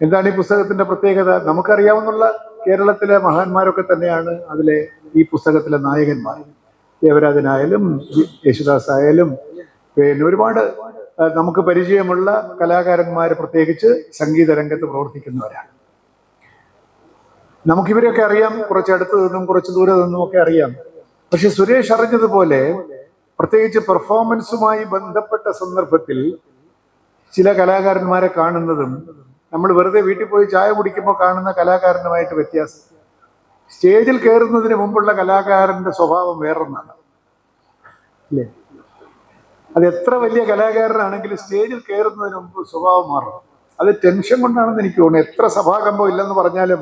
എന്താണ് ഈ പുസ്തകത്തിന്റെ പ്രത്യേകത? നമുക്കറിയാവുന്ന കേരളത്തിലെ മഹാന്മാരൊക്കെ തന്നെയാണ് അതിലെ ഈ പുസ്തകത്തിലെ നായകന്മാർ. ദേവരാജനായാലും യേശുദാസ് ആയാലും പിന്നെ ഒരുപാട് നമുക്ക് പരിചയമുള്ള കലാകാരന്മാർ പ്രത്യേകിച്ച് സംഗീത രംഗത്ത് പ്രവർത്തിക്കുന്നവരാണ്. നമുക്കിവരെയൊക്കെ അറിയാം. കുറച്ച് അടുത്ത് നിന്നും കുറച്ച് ദൂരെ നിന്നും ഒക്കെ അറിയാം. പക്ഷെ സുരേഷ് അറിഞ്ഞതുപോലെ പ്രത്യേകിച്ച് പെർഫോമൻസുമായി ബന്ധപ്പെട്ട സന്ദർഭത്തിൽ ചില കലാകാരന്മാരെ കാണുന്നതും നമ്മൾ വെറുതെ വീട്ടിൽ പോയി ചായ കുടിക്കുമ്പോൾ കാണുന്ന കലാകാരനുമായിട്ട് വ്യത്യാസം. സ്റ്റേജിൽ കയറുന്നതിന് മുമ്പുള്ള കലാകാരന്റെ സ്വഭാവം വേറൊന്നാണ്. അല്ലേ അത് എത്ര വലിയ കലാകാരനാണെങ്കിലും സ്റ്റേജിൽ കയറുന്നതിന് മുമ്പ് സ്വഭാവം മാറും. അത് ടെൻഷൻ കൊണ്ടാണെന്ന് എനിക്ക് തോന്നുന്നു. എത്ര സഭാകമ്പം ഇല്ലെന്ന് പറഞ്ഞാലും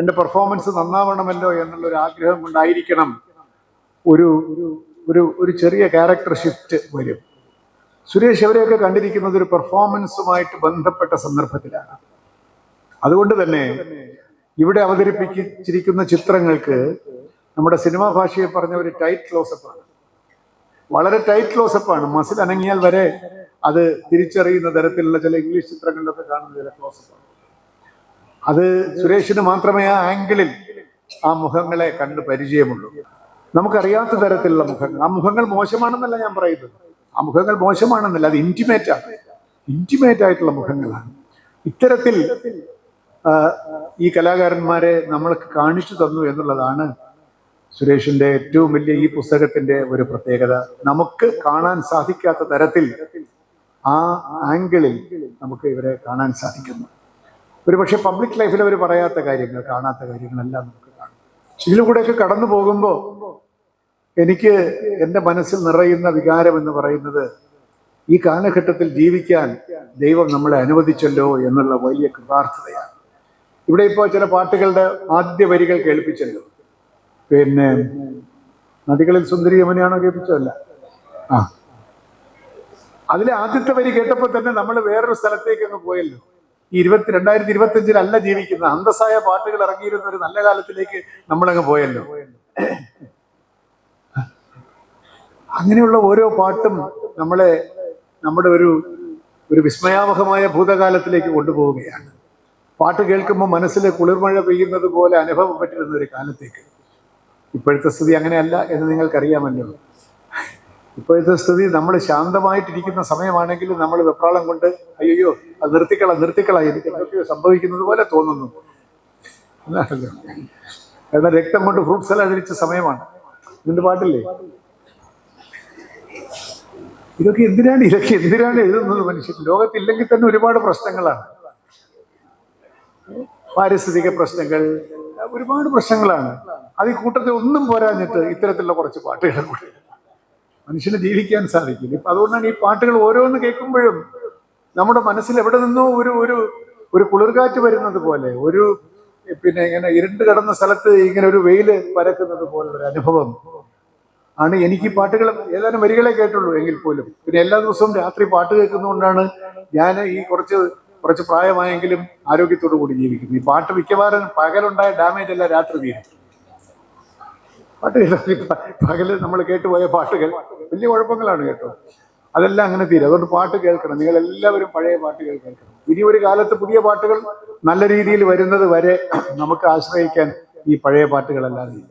എന്റെ പെർഫോമൻസ് നന്നാവണമല്ലോ എന്നുള്ള ഒരു ആഗ്രഹം കൊണ്ടായിരിക്കണം ഒരു ഒരു ഒരു ചെറിയ ക്യാരക്ടർ ഷിഫ്റ്റ് വരും. സുരേഷ് അവരെയൊക്കെ കണ്ടിരിക്കുന്നത് ഒരു പെർഫോമൻസുമായിട്ട് ബന്ധപ്പെട്ട സന്ദർഭത്തിലാണ്. അതുകൊണ്ട് തന്നെ ഇവിടെ അവതരിപ്പിച്ചിരിക്കുന്ന ചിത്രങ്ങൾക്ക് നമ്മുടെ സിനിമാ ഭാഷയെ പറഞ്ഞ ഒരു ടൈറ്റ് ക്ലോസപ്പാണ് വളരെ ടൈറ്റ് ക്ലോസപ്പാണ് മസിൽ അനങ്ങിയാൽ വരെ അത് തിരിച്ചറിയുന്ന തരത്തിലുള്ള ചില ഇംഗ്ലീഷ് ചിത്രങ്ങളിലൊക്കെ കാണുന്ന ചില ക്ലോസപ്പാണ് അത് സുരേഷിന് മാത്രമേ ആ ആംഗിളിൽ ആ മുഖങ്ങളെ കണ്ട് പരിചയമുള്ളൂ. നമുക്കറിയാത്ത തരത്തിലുള്ള മുഖങ്ങൾ. ആ മുഖങ്ങൾ മോശമാണെന്നല്ല ഞാൻ പറയുന്നത്. ആ മുഖങ്ങൾ മോശമാണെന്നല്ല അത് ഇന്റിമേറ്റാണ് ആണ്. ഇന്റിമേറ്റ് ആയിട്ടുള്ള മുഖങ്ങളാണ്. ഇത്തരത്തിൽ ഈ കലാകാരന്മാരെ നമ്മൾക്ക് കാണിച്ചു തന്നു എന്നുള്ളതാണ് സുരേഷിന്റെ ഏറ്റവും വലിയ ഈ പുസ്തകത്തിന്റെ ഒരു പ്രത്യേകത. നമുക്ക് കാണാൻ സാധിക്കാത്ത തരത്തിൽ ആ ആംഗിളിൽ നമുക്ക് ഇവരെ കാണാൻ സാധിക്കുന്നു. ഒരു പക്ഷെ പബ്ലിക് ലൈഫിൽ അവർ പറയാത്ത കാര്യങ്ങൾ കാണാത്ത കാര്യങ്ങളെല്ലാം നമുക്ക് കാണാം. ഇതിലൂടെയൊക്കെ കടന്നു പോകുമ്പോൾ എനിക്ക് എന്റെ മനസ്സിൽ നിറയുന്ന വികാരം എന്ന് പറയുന്നത് ഈ കാലഘട്ടത്തിൽ ജീവിക്കാൻ ദൈവം നമ്മളെ അനുവദിച്ചല്ലോ എന്നുള്ള വലിയ കൃതാർത്ഥതയാണ്. ഇവിടെ ഇപ്പോൾ ചില പാട്ടുകളുടെ ആദ്യ വരികൾ കേൾപ്പിച്ചല്ലോ. പിന്നെ നദികളിൽ സുന്ദരി യമുനയാണോ കേൾപ്പിച്ചതല്ല? ആ. അതിലെ ആദ്യത്തെ വരി കേട്ടപ്പോൾ തന്നെ നമ്മൾ വേറൊരു സ്ഥലത്തേക്ക് അങ്ങ് പോയല്ലോ. ഈ ഇരുപത്തി രണ്ടായിരത്തി ഇരുപത്തി അഞ്ചിലല്ല ജീവിക്കുന്ന അന്തസ്സായ പാട്ടുകൾ ഇറങ്ങിയിരുന്ന ഒരു നല്ല കാലത്തിലേക്ക് നമ്മളങ്ങ് പോയല്ലോ. അങ്ങനെയുള്ള ഓരോ പാട്ടും നമ്മളെ നമ്മുടെ ഒരു ഒരു വിസ്മയാവഹമായ ഭൂതകാലത്തിലേക്ക് കൊണ്ടുപോവുകയാണ്. പാട്ട് കേൾക്കുമ്പോൾ മനസ്സിൽ കുളിർമഴ പെയ്യുന്നത് പോലെ അനുഭവം പറ്റിരുന്ന ഒരു കാലത്തേക്ക്. ഇപ്പോഴത്തെ സ്ഥിതി അങ്ങനെയല്ല എന്ന് നിങ്ങൾക്കറിയാമല്ലോ. ഇപ്പോഴത്തെ സ്ഥിതി നമ്മൾ ശാന്തമായിട്ടിരിക്കുന്ന സമയമാണെങ്കിൽ നമ്മൾ വെപ്രാളം കൊണ്ട് അയ്യോ അത് നിർത്തിക്കള നിർത്തിക്കള എനിക്ക് സംഭവിക്കുന്നത് പോലെ തോന്നുന്നു. എന്നാണല്ലോ? എന്നാൽ രക്തം കൊണ്ട് ഫ്രൂട്ട് സലാഡ് അടിച്ച സമയമാണ്. ഇതിന്റെ പാട്ടില്ലേ? ഇതൊക്കെ എന്തിനാണ് ഇതൊക്കെ എന്തിനാണ് എഴുതുന്നത് മനുഷ്യൻ? ലോകത്തില്ലെങ്കിൽ തന്നെ ഒരുപാട് പ്രശ്നങ്ങളാണ്. പാരിസ്ഥിതിക പ്രശ്നങ്ങൾ ഒരുപാട് പ്രശ്നങ്ങളാണ്. അത് ഈ കൂട്ടത്തിൽ ഒന്നും പോരാഞ്ഞിട്ട് ഇത്തരത്തിലുള്ള കുറച്ച് പാട്ടുകൾ കൂടെ മനുഷ്യന് ജീവിക്കാൻ സാധിക്കില്ല. ഇപ്പൊ അതുകൊണ്ടാണ് ഈ പാട്ടുകൾ ഓരോന്ന് കേൾക്കുമ്പോഴും നമ്മുടെ മനസ്സിൽ എവിടെ നിന്നോ ഒരു ഒരു ഒരു കുളിർകാറ്റ് വരുന്നത് പോലെ ഒരു പിന്നെ ഇങ്ങനെ ഇരുണ്ട് കിടന്ന സ്ഥലത്ത് ഇങ്ങനെ ഒരു വെയിൽ പരക്കുന്നത് പോലുള്ള ഒരു അനുഭവം ആണ് എനിക്ക് പാട്ടുകൾ ഏതാനും വരികളെ കേട്ടുള്ളൂ എങ്കിൽ പോലും. പിന്നെ എല്ലാ ദിവസവും രാത്രി പാട്ട് കേൾക്കുന്നതുകൊണ്ടാണ് ഞാൻ ഈ കുറച്ച് കുറച്ച് പ്രായമായെങ്കിലും ആരോഗ്യത്തോടു കൂടി ജീവിക്കുന്നു ഈ പാട്ട് മിക്കവാറും പകലുണ്ടായ ഡാമേജ് അല്ല രാത്രി തീരും പാട്ട് പകൽ നമ്മൾ കേട്ടുപോയ പാട്ടുകൾ വലിയ കുഴപ്പങ്ങളാണ് കേട്ടോ. അതെല്ലാം അങ്ങനെ തീരും. അതുകൊണ്ട് പാട്ട് കേൾക്കണം. നിങ്ങൾ എല്ലാവരും പഴയ പാട്ടുകൾ കേൾക്കണം. ഇനി ഒരു കാലത്ത് പുതിയ പാട്ടുകൾ നല്ല രീതിയിൽ വരുന്നത് വരെ നമുക്ക് ആശ്രയിക്കാൻ ഈ പഴയ പാട്ടുകളല്ലാതെ ഇല്ല.